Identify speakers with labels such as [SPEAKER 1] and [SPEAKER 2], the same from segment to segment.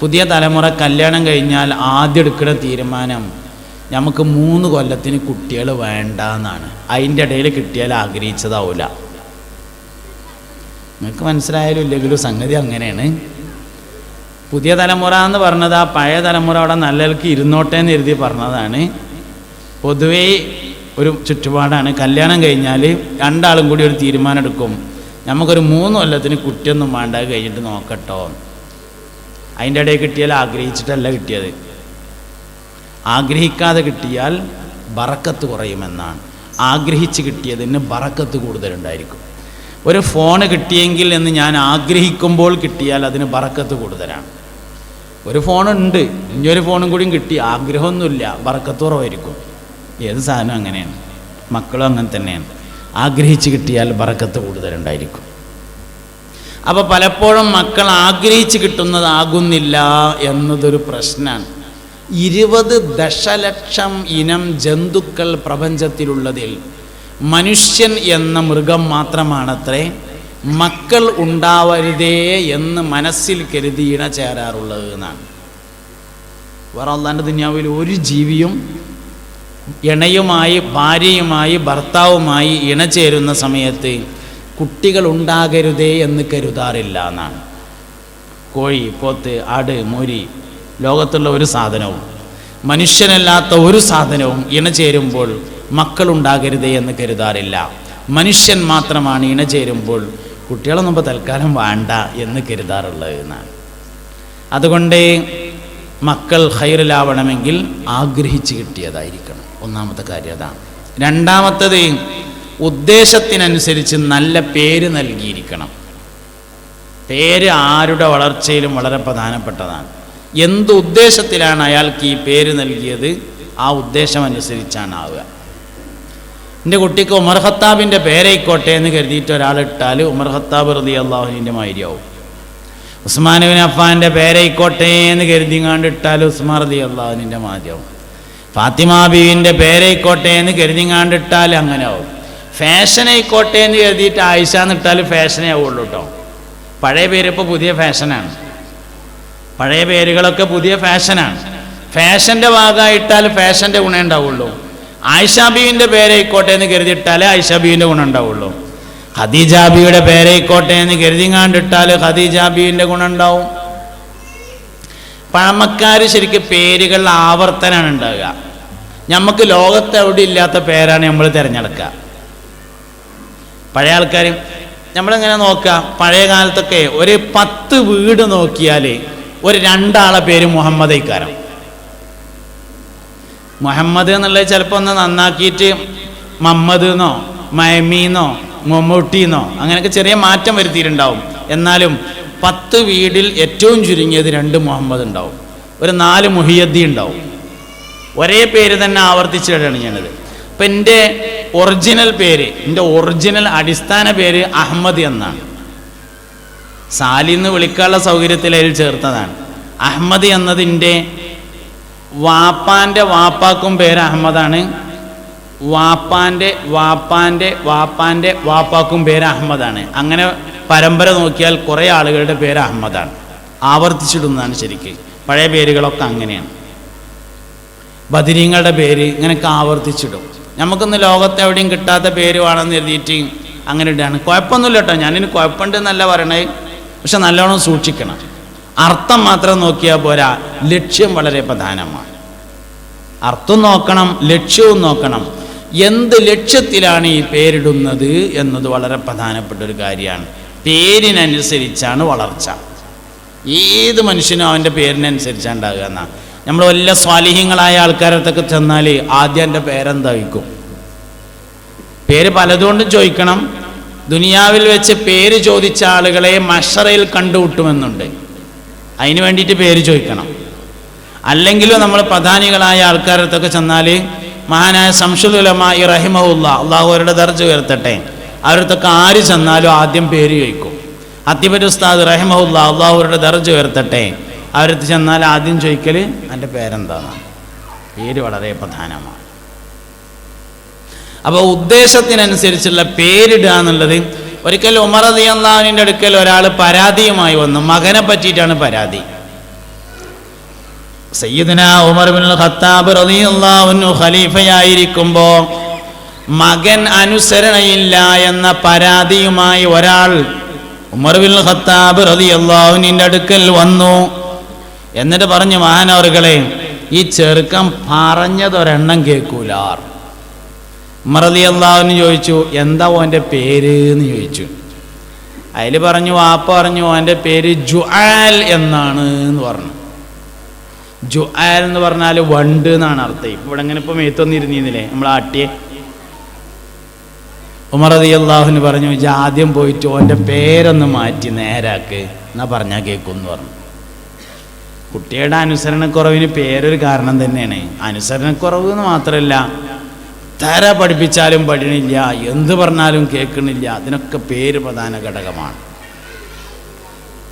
[SPEAKER 1] പുതിയ തലമുറ കല്യാണം കഴിഞ്ഞാൽ ആദ്യം എടുക്കുന്ന തീരുമാനം നമുക്ക് മൂന്ന് കൊല്ലത്തിന് കുട്ടികൾ വേണ്ട എന്നാണ് അതിന്റെ ഇടയിൽ കിട്ടിയാൽ ആഗ്രഹിച്ചതാവില്ല നിങ്ങൾക്ക് മനസ്സിലായാലും ഇല്ലെങ്കിലും സംഗതി അങ്ങനെയാണ്. പുതിയ തലമുറ എന്ന് പറഞ്ഞത് ആ പഴയ തലമുറ അവിടെ നല്ലവർക്ക് ഇരുന്നോട്ടെ എന്ന് എഴുതി പറഞ്ഞതാണ്. പൊതുവേ ഒരു ചുറ്റുപാടാണ്. കല്യാണം കഴിഞ്ഞാൽ രണ്ടാളും കൂടി ഒരു തീരുമാനം എടുക്കും. നമുക്കൊരു മൂന്ന് കൊല്ലത്തിന് കുട്ടിയൊന്നും വേണ്ട കഴിഞ്ഞിട്ട് നോക്കട്ടോ. അതിന്റെ ഇടയിൽ കിട്ടിയാൽ ആഗ്രഹിച്ചിട്ടല്ല കിട്ടിയത്. ആഗ്രഹിക്കാതെ കിട്ടിയാൽ ബറക്കത്ത് കുറയുമെന്നാണ്. ആഗ്രഹിച്ച് കിട്ടിയതിന് ബറക്കത്ത് കൂടുതലുണ്ടായിരിക്കും. ഒരു ഫോൺ കിട്ടിയെങ്കിൽ എന്ന് ഞാൻ ആഗ്രഹിക്കുമ്പോൾ കിട്ടിയാൽ അതിന് ബറക്കത്ത് കൂടുതലാണ്. ഒരു ഫോണുണ്ട് ഇനിയൊരു ഫോണും കൂടിയും കിട്ടി ആഗ്രഹമൊന്നുമില്ല ബറക്കത്ത് കുറവായിരിക്കും. ഏത് സാധനം അങ്ങനെയാണ് മക്കളും അങ്ങനെ തന്നെയാണ്. ആഗ്രഹിച്ച് കിട്ടിയാൽ ബറക്കത്ത് കൂടുതലുണ്ടായിരിക്കും. അപ്പോൾ പലപ്പോഴും മക്കൾ ആഗ്രഹിച്ച് കിട്ടുന്നതാകുന്നില്ല എന്നതൊരു പ്രശ്നമാണ് ഇരുപത് ദശലക്ഷം ഇനം ജന്തുക്കൾ പ്രപഞ്ചത്തിലുള്ളതിൽ മനുഷ്യൻ എന്ന മൃഗം മാത്രമാണത്രേ മക്കൾ ഉണ്ടാവരുതേ എന്ന് മനസ്സിൽ കരുതി ഇണ ചേരാറുള്ളത് എന്നാണ്. വേറെ അള്ളാന്റെ ദുന്യാവിൽ ഒരു ജീവിയും ഇണയുമായി ഭാര്യയുമായി ഭർത്താവുമായി ഇണചേരുന്ന സമയത്ത് കുട്ടികൾ ഉണ്ടാകരുതേ എന്ന് കരുതാറില്ല എന്നാണ്. കോഴി പോത്ത് ആട് മോരി ലോകത്തുള്ള ഒരു സാധനവും മനുഷ്യനല്ലാത്ത ഒരു സാധനവും ഇണചേരുമ്പോൾ മക്കളുണ്ടാകരുതേ എന്ന് കരുതാറില്ല. മനുഷ്യൻ മാത്രമാണ് ഇണചേരുമ്പോൾ കുട്ടികളൊന്നും നമ്മൾ തൽക്കാലം വേണ്ട എന്ന് കരുതാറുള്ളത് എന്നാണ്. അതുകൊണ്ട് മക്കൾ ഹൈറിലാവണമെങ്കിൽ ആഗ്രഹിച്ച് കിട്ടിയതായിരിക്കണം. ഒന്നാമത്തെ കാര്യം അതാണ്. രണ്ടാമത്തത് ഉദ്ദേശത്തിനനുസരിച്ച് നല്ല പേര് നൽകിയിരിക്കണം. പേര് ആരുടെ വളർച്ചയിലും വളരെ പ്രധാനപ്പെട്ടതാണ്. എന്ത് ഉദ്ദേശത്തിലാണ് അയാൾക്ക് ഈ പേര് നൽകിയത്? ആ ഉദ്ദേശം അനുസരിച്ചാണ് ആവുക. എന്റെ കുട്ടിക്ക് ഉമർ ഖത്താബിന്റെ പേരായിക്കോട്ടെ എന്ന് കരുതിയിട്ട് ഒരാളിട്ടാൽ ഉമർ ഖത്താബ് റതി അള്ളാഹുവിന്റെ മാതിരിയാവും ഉസ്മാനുബിൻ അഫാന്റെ പേരായിക്കോട്ടെ എന്ന് കരുതിങ്ങാണ്ട് ഇട്ടാൽ ഉസ്മാൻ റതി അള്ളാഹുവിന്റെ മാതിരിയാവും ഫാത്തിമ ബീവിന്റെ പേരായിക്കോട്ടെ എന്ന് കരുതിങ്ങാണ്ട് ഇട്ടാൽ അങ്ങനെ ആവും. ഫാഷൻ ആയിക്കോട്ടെ എന്ന് കരുതിയിട്ട് ആയിഷ എന്നിട്ടാൽ ഫാഷനേ ആവുള്ളൂ കേട്ടോ പഴയ പേര് ഇപ്പോൾ പുതിയ ഫാഷനാണ്. പഴയ പേരുകളൊക്കെ പുതിയ ഫാഷനാണ്. ഫാഷന്റെ ഭാഗമായിട്ടാൽ ഫാഷന്റെ ഗുണം ഉണ്ടാവുള്ളൂ. ആയിഷാബീവിന്റെ പേരായിക്കോട്ടെ എന്ന് കരുതിയിട്ടാൽ ആയിഷാബീവിന്റെ ഗുണം ഉണ്ടാവുള്ളൂ. ഖദീജാബിയുടെ പേരായിക്കോട്ടെ എന്ന് കരുതിങ്ങാണ്ടിട്ടാൽ ഖദീജാബീവിന്റെ ഗുണം ഉണ്ടാവും. പഴമക്കാർ ശരിക്കും പേരുകൾ ആവർത്തനാണ് ഉണ്ടാവുക. നമുക്ക് ലോകത്ത് എവിടെ ഇല്ലാത്ത പേരാണ് നമ്മൾ തിരഞ്ഞെടുക്കുക. പഴയ ആൾക്കാർ നമ്മളിങ്ങനെ നോക്കുക പഴയ കാലത്തൊക്കെ ഒരു പത്ത് വീട് നോക്കിയാൽ ഒരു രണ്ടാളെ പേര് മുഹമ്മദ് ഇക്കാരം മുഹമ്മദ് എന്നുള്ളത് ചിലപ്പോൾ ഒന്ന് നന്നാക്കിയിട്ട് മമ്മദ് എന്നോ മയമീന്നോ മമ്മൂട്ടിന്നോ അങ്ങനെയൊക്കെ ചെറിയ മാറ്റം വരുത്തിയിട്ടുണ്ടാവും. എന്നാലും പത്ത് വീടിൽ ഏറ്റവും ചുരുങ്ങിയത് രണ്ട് മുഹമ്മദ് ഉണ്ടാവും. ഒരു നാല് മുഹിയദ്ദി ഉണ്ടാവും. ഒരേ പേര് തന്നെ ആവർത്തിച്ചിട്ടാണ് ഞാനത്. അപ്പം എന്റെ ഒറിജിനൽ പേര് എന്റെ ഒറിജിനൽ അടിസ്ഥാന പേര് അഹമ്മദ് എന്നാണ്. സാലി എന്ന് വിളിക്കാനുള്ള സൗകര്യത്തിൽ അതിൽ ചേർത്തതാണ്. അഹമ്മദ് എന്നതിന്റെ വാപ്പാന്റെ വാപ്പാക്കും പേര് അഹമ്മദാണ്. വാപ്പാന്റെ വാപ്പാന്റെ വാപ്പാന്റെ വാപ്പാക്കും പേര് അഹമ്മദാണ്. അങ്ങനെ പരമ്പര നോക്കിയാൽ കുറേ ആളുകളുടെ പേര് അഹമ്മദാണ്. ആവർത്തിച്ചിടുന്നതാണ് ശരിക്ക്. പഴയ പേരുകളൊക്കെ അങ്ങനെയാണ്. ബദിരീങ്ങളുടെ പേര് ഇങ്ങനെയൊക്കെ ആവർത്തിച്ചിടും. നമുക്കൊന്ന് ലോകത്ത് എവിടെയും കിട്ടാത്ത പേര് വേണമെന്ന് എഴുതിയിട്ട് അങ്ങനെ ഇടാണ് കുഴപ്പമൊന്നുമില്ല കേട്ടോ. ഞാനിന് കുഴപ്പമുണ്ട് എന്നല്ല പറയണേ പക്ഷെ നല്ലോണം സൂക്ഷിക്കണം. അർത്ഥം മാത്രം നോക്കിയാൽ പോരാ. ലക്ഷ്യം വളരെ പ്രധാനമാണ്. അർത്ഥം നോക്കണം ലക്ഷ്യവും നോക്കണം. എന്ത് ലക്ഷ്യത്തിലാണ് ഈ പേരിടുന്നത് എന്നത് വളരെ പ്രധാനപ്പെട്ട ഒരു കാര്യമാണ്. പേരിനനുസരിച്ചാണ് വളർച്ച. ഏത് മനുഷ്യനും അവന്റെ പേരിനനുസരിച്ചാണ് ഉണ്ടാകുക എന്നാണ് നമ്മൾ വല്ല സ്വാലിഹ്യങ്ങളായ ആൾക്കാരത്തൊക്കെ ചെന്നാൽ ആദ്യം എന്റെ പേരെന്തായിരിക്കും പേര് പലതുകൊണ്ടും ചോദിക്കണം. ദുനിയാവിൽ വെച്ച് പേര് ചോദിച്ച ആളുകളെ മഷറയിൽ കണ്ടുമുട്ടുമെന്നുണ്ട്. അതിന് വേണ്ടിയിട്ട് പേര് ചോദിക്കണം. അല്ലെങ്കിലും നമ്മൾ പ്രധാനികളായ ആൾക്കാരത്തൊക്കെ ചെന്നാൽ മഹാനായ സംശുദുലമായി ഈ റഹിമഹുല്ല അള്ളാഹു അവരുടെ ദർജ ഉയർത്തട്ടെ. അവരടുത്തൊക്കെ ആര് ചെന്നാലും ആദ്യം പേര് ചോദിക്കും. അത്തിബറ്റ് ഉസ്താദ് റഹിമഹുല്ല അള്ളാഹു അവരുടെ ദർജ ഉയർത്തട്ടെ. അവരടുത്ത് ചെന്നാൽ ആദ്യം ചോദിക്കൽ എന്റെ പേരെന്താണ്? പേര് വളരെ പ്രധാനമാണ്. അപ്പോൾ ഉദ്ദേശത്തിനനുസരിച്ചുള്ള പേരിടുക എന്നുള്ളത് ഒരിക്കൽ ഉമർ അള്ളാഹുവിന്റെ അടുക്കൽ ഒരാൾ പരാതിയുമായി വന്നു. മകനെ പറ്റിയിട്ടാണ് പരാതി. സയ്യിദന ഉമർ ബിൻ ഖത്താബ് റളിയല്ലാഹു ഖലീഫയായിരിക്കുമ്പോൾ മകൻ അനുസരണയില്ല എന്ന പരാതിയുമായി ഒരാൾ ഉമർ ബിൻ ഖത്താബ് റളിയല്ലാഹുവിന്റെ അടുക്കൽ വന്നു. എന്നിട്ട് പറഞ്ഞു മഹാനവറുകളെ ഈ ചെറുക്കം പറഞ്ഞതൊരെണ്ണം കേൾക്കൂലാർ. ഉമർ അള്ളാഹുവിന് ചോദിച്ചു എന്താ ഓന്റെ പേര്? എന്ന് ചോദിച്ചു. അതിൽ പറഞ്ഞു വാപ്പ പറഞ്ഞു ഓന്റെ പേര് ജുആൽ എന്നാണ് എന്ന് പറഞ്ഞു. ജുആൽ എന്ന് പറഞ്ഞാൽ വണ്ട് എന്നാണ് അർത്ഥം. ഇപ്പൊ ഇവിടെ ഇങ്ങനെ ഇപ്പൊ മേത്തൊന്നിരുന്നില്ലേ നമ്മൾ ആട്ടിയെ? ഉമർ അതി അള്ളാഹുന് പറഞ്ഞു "ഇജ്ജ് ആദ്യം പോയിട്ട് ഓന്റെ പേരൊന്ന് മാറ്റി നേരാക്ക് എന്നാ പറഞ്ഞാൽ കേൾക്കും എന്ന് പറഞ്ഞു. കുട്ടിയുടെ അനുസരണക്കുറവിന് പേരൊരു കാരണം തന്നെയാണ്. അനുസരണക്കുറവ് എന്ന് മാത്രമല്ല തര പഠിപ്പിച്ചാലും പഠിണില്ല എന്ത് പറഞ്ഞാലും കേൾക്കണില്ല അതിനൊക്കെ പേര് പ്രധാന ഘടകമാണ്.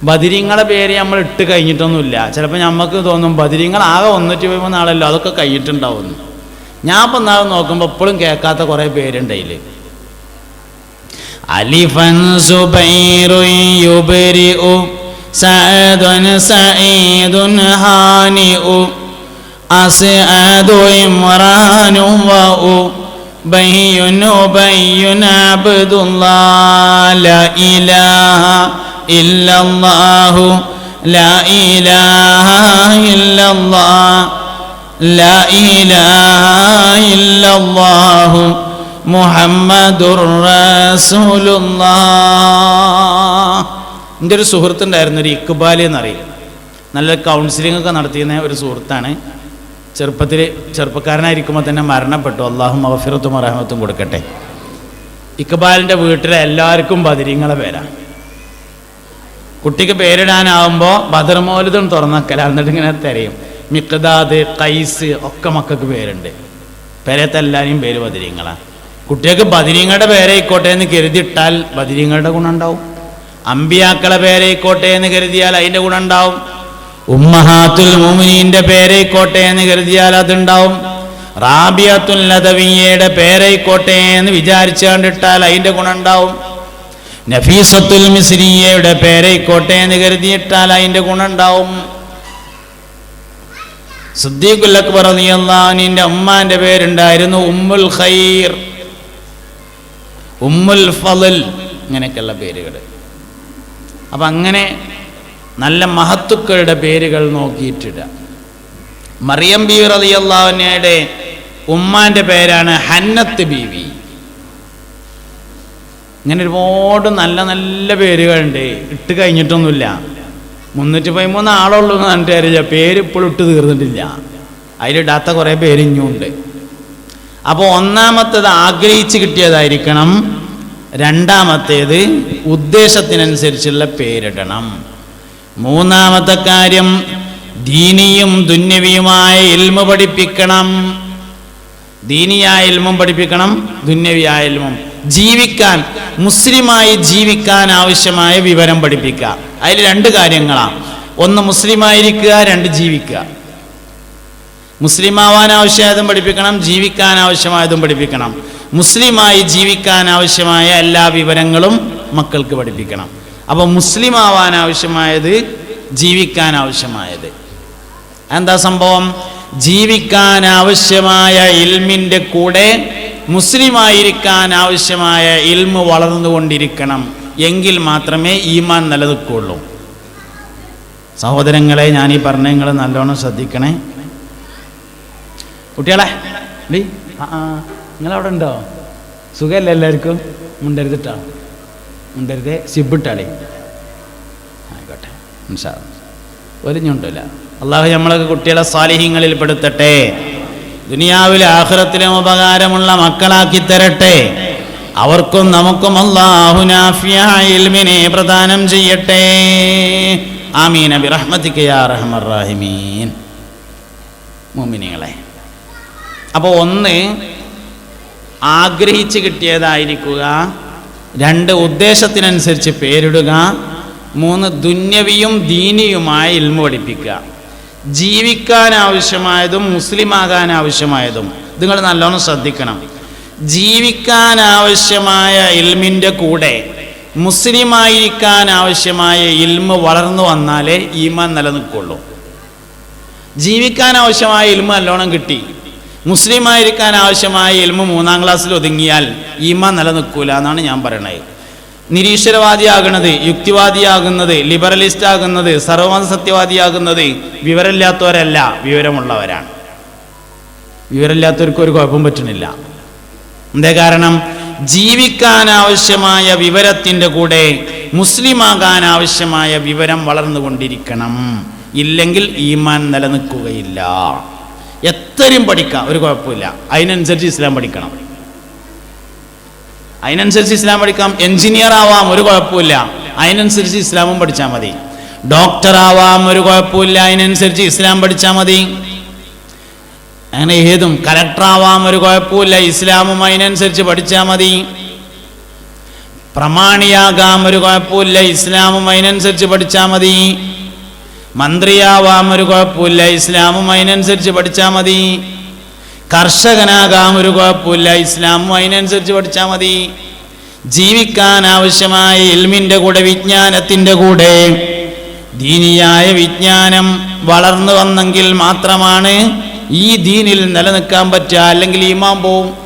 [SPEAKER 1] ബദിരിങ്ങളെ പേര് നമ്മൾ ഇട്ട് കഴിഞ്ഞിട്ടൊന്നുമില്ല. ചിലപ്പോൾ നമുക്ക് തോന്നും ബദിരിങ്ങൾ ആകെ ഒന്നിട്ട് പോയി നാളല്ലോ അതൊക്കെ കഴിഞ്ഞിട്ടുണ്ടാവുന്നു. ഞാൻ ഇപ്പം നാളെ നോക്കുമ്പോൾ ഇപ്പോഴും കേൾക്കാത്ത കുറേ പേരുണ്ട് അതിൽ അലിഫൻ സുബൈറു سعيد سعيد هانئ أسعد إمران وأبي أبي عبد الله لا إله إلا الله لا إله إلا الله لا إله إلا الله محمد رسول الله. എന്റെ ഒരു സുഹൃത്തുണ്ടായിരുന്നു ഒരു ഇക്ബാലി എന്നറിയില്ല. നല്ല കൗൺസിലിംഗ് ഒക്കെ നടത്തിയുന്ന ഒരു സുഹൃത്താണ്. ചെറുപ്പത്തിൽ ചെറുപ്പക്കാരനായിരിക്കുമ്പോൾ തന്നെ മരണപ്പെട്ടു. അള്ളാഹു മഹഫിറത്തും അറഹമത്തും കൊടുക്കട്ടെ. ഇക്ബാലിന്റെ വീട്ടിലെ എല്ലാവർക്കും ബദിരിങ്ങളെ പേരാണ്. കുട്ടിക്ക് പേരിടാനാവുമ്പോൾ ബദർമോലിതും തുറന്നക്കല എന്നിട്ട് ഇങ്ങനെ തിരയും. മിക്കദാദ് കൈസ് ഒക്കെ മക്കൾക്ക് പേരുണ്ട്. പേരത്തെ എല്ലാവരെയും പേര് ബദിരിങ്ങളാണ് കുട്ടികൾക്ക് ബദിരിങ്ങളുടെ പേരായിക്കോട്ടെ എന്ന് കരുതിയിട്ടാൽ ബദിരിങ്ങളുടെ ഗുണം ഉണ്ടാവും. അമ്പിയാക്കളെ പേരേക്കോട്ടെ എന്ന് കരുതിയാൽ അതിന്റെ ഗുണം ഉണ്ടാവും. ഉമ്മഹാത്തുൽ മുമിനീന്റെ പേരേക്കോട്ടെ എന്ന് കരുതിയാൽ അതുണ്ടാവും. റാബിയത്തുൽ ലതവിയയുടെ പേരേക്കോട്ടെ എന്ന് വിചാരിച്ചു കണ്ടിട്ടാൽ അതിന്റെ ഗുണം ഉണ്ടാവും. നഫീസത്തുൽ മിസ്രിയയുടെ പേരേക്കോട്ടെ എന്ന് കരുതിയിട്ടാൽ അതിന്റെ ഗുണം ഉണ്ടാവും. സുദ്ദീഖുൽ അക്ബർ റളിയല്ലാഹുവിന്റെ ഉമ്മാന്റെ പേരുണ്ടായിരുന്നു ഉമ്മുൽ ഖൈർ. ഉമ്മുൽ ഫലൽ ഇങ്ങനെയൊക്കെയുള്ള പേരുകൾ. അപ്പം അങ്ങനെ നല്ല മഹത്തുക്കളുടെ പേരുകൾ നോക്കിയിട്ടിടുക. മറിയം ബി റതിയല്ലാവിനയുടെ ഉമ്മാന്റെ പേരാണ് ഹന്നത്ത് ബീവി. ഇങ്ങനെ ഒരുപാട് നല്ല നല്ല പേരുകളുണ്ട്. ഇട്ട് കഴിഞ്ഞിട്ടൊന്നുമില്ല. മുന്നൂറ്റി പതിമൂന്ന് ആളുള്ളൂ എന്ന് പറഞ്ഞിട്ട് അറിയില്ല പേര് ഇപ്പോഴും ഇട്ട് തീർന്നിട്ടില്ല. അതിലിടാത്ത കുറേ പേര് ഇഞ്ഞുണ്ട് അപ്പോൾ ഒന്നാമത്തത് ആഗ്രഹിച്ച് കിട്ടിയതായിരിക്കണം രണ്ടാമത്തേത് ഉദ്ദേശത്തിനനുസരിച്ചുള്ള പേരിടണം. മൂന്നാമത്തെ കാര്യം ദീനിയും ദുന്യവിയുമായ ഇൽമ പഠിപ്പിക്കണം. ദീനിയായ ഇൽമും പഠിപ്പിക്കണം ദുന്യവിയായ ഇൽമും. ജീവിക്കാൻ മുസ്ലിമായി ജീവിക്കാൻ ആവശ്യമായ വിവരം പഠിപ്പിക്കുക. അതിൽ രണ്ട് കാര്യങ്ങളാണ്. ഒന്ന് മുസ്ലിമായിരിക്കുക രണ്ട് ജീവിക്കുക. മുസ്ലിമാവാൻ ആവശ്യമായതും പഠിപ്പിക്കണം ജീവിക്കാൻ ആവശ്യമായതും പഠിപ്പിക്കണം. മുസ്ലിമായി ജീവിക്കാൻ ആവശ്യമായ എല്ലാ വിവരങ്ങളും മക്കൾക്ക് പഠിപ്പിക്കണം. അപ്പോൾ മുസ്ലിമാവാൻ ആവശ്യമായത് ജീവിക്കാൻ ആവശ്യമായത്. എന്താ സംഭവം? ജീവിക്കാൻ ആവശ്യമായ ഇൽമിന്റെ കൂടെ മുസ്ലിമായിരിക്കാൻ ആവശ്യമായ ഇൽമ് വളർന്നുകൊണ്ടിരിക്കണം. എങ്കിൽ മാത്രമേ ഈമാൻ നിലനിൽക്കുള്ളൂ. സഹോദരങ്ങളെ ഞാൻ ഈ പറഞ്ഞ നിങ്ങൾ നല്ലോണം ശ്രദ്ധിക്കണേ. കുട്ടികളെ ആ. നിങ്ങളവിടെ ഉണ്ടോ സുഖമല്ല എല്ലാവർക്കും? മുണ്ടരുതിട്ടാ? മുണ്ടരുതെ സിബിട്ടാളി. ആയിക്കോട്ടെ അല്ലാ. ഒലിഞ്ഞുണ്ടല്ല അള്ളാഹു നമ്മളൊക്കെ കുട്ടികളെ സ്വാലിഹ്യങ്ങളിൽ പെടുത്തട്ടെ. ദുനിയാവിലെ ആഹ്റത്തിലും ഉപകാരമുള്ള മക്കളാക്കി തരട്ടെ. അവർക്കും നമുക്കും അള്ളാഹുനാഫിയായിൽമിനെ പ്രദാനം ചെയ്യട്ടെ. ആമീൻ. അബി റഹ്മത്തിക്ക് യാ മുമിനികളെ അപ്പോൾ ഒന്ന് ആഗ്രഹിച്ച് കിട്ടിയതായിരിക്കുക. രണ്ട് ഉദ്ദേശത്തിനനുസരിച്ച് പേരിടുക. മൂന്ന് ദുന്യവിയും ദീനിയുമായ ഇൽമു പഠിപ്പിക്കുക. ജീവിക്കാൻ ആവശ്യമായതും മുസ്ലിമാകാൻ ആവശ്യമായതും നിങ്ങൾ നല്ലോണം ശ്രദ്ധിക്കണം. ജീവിക്കാൻ ആവശ്യമായ ഇൽമിന്റെ കൂടെ മുസ്ലിമായിരിക്കാൻ ആവശ്യമായ ഇൽമ വളർന്നു വന്നാലേ ഈമാൻ നിലനിൽക്കുള്ളൂ. ജീവിക്കാൻ ആവശ്യമായ ഇൽമ നല്ലോണം കിട്ടി. മുസ്ലിമായിരിക്കാൻ ആവശ്യമായ ഇൽമ മൂന്നാം ക്ലാസ്സിൽ ഒതുങ്ങിയാൽ ഈമ നിലനിൽക്കൂല എന്നാണ് ഞാൻ പറയണത്. നിരീശ്വരവാദിയാകുന്നത് യുക്തിവാദിയാകുന്നത് ലിബറലിസ്റ്റ് ആകുന്നത് സർവമത സത്യവാദിയാകുന്നത് വിവരമില്ലാത്തവരല്ല വിവരമുള്ളവരാണ്. വിവരമില്ലാത്തവർക്ക് ഒരു കുഴപ്പം പറ്റുന്നില്ല എന്തേ കാരണം? ജീവിക്കാൻ ആവശ്യമായ വിവരത്തിന്റെ കൂടെ മുസ്ലിമാകാൻ ആവശ്യമായ വിവരം വളർന്നുകൊണ്ടിരിക്കണം. ഇല്ലെങ്കിൽ ഈമാൻ നിലനിൽക്കുകയില്ല. എത്രയും പഠിക്കാം ഒരു കുഴപ്പമില്ല. അതിനനുസരിച്ച് ഇസ്ലാം പഠിക്കണം. അതിനനുസരിച്ച് ഇസ്ലാം പഠിക്കാം എഞ്ചിനീയർ ആവാം ഒരു കുഴപ്പമില്ല. അതിനനുസരിച്ച് ഇസ്ലാമും പഠിച്ചാൽ മതി. ഡോക്ടർ ആവാം ഒരു കുഴപ്പമില്ല. അതിനനുസരിച്ച് ഇസ്ലാം പഠിച്ചാൽ മതി. അങ്ങനെ ഏതും കലക്ടർ ആവാം ഒരു കുഴപ്പമില്ല. ഇസ്ലാമും അതിനനുസരിച്ച് പഠിച്ചാൽ മതി. പ്രമാണിയാകാം ഒരു കുഴപ്പമില്ല. ഇസ്ലാമും അതിനനുസരിച്ച് പഠിച്ചാൽ മതി. മന്ത്രിയാവാം ഒരു കുഴപ്പമില്ല ഇസ്ലാമും അതിനനുസരിച്ച് പഠിച്ചാൽ മതി. കർഷകനാകാം ഒരു കുഴപ്പമില്ല ഇസ്ലാമും അതിനനുസരിച്ച് പഠിച്ചാൽ മതി. ജീവിക്കാൻ ആവശ്യമായ ഇൽമിന്റെ കൂടെ വിജ്ഞാനത്തിന്റെ കൂടെ ദീനിയായ വിജ്ഞാനം വളർന്നു വന്നെങ്കിൽ മാത്രമാണ് ഈ ദീനിൽ നിലനിൽക്കാൻ പറ്റുക. അല്ലെങ്കിൽ ഈമാൻ പോവും.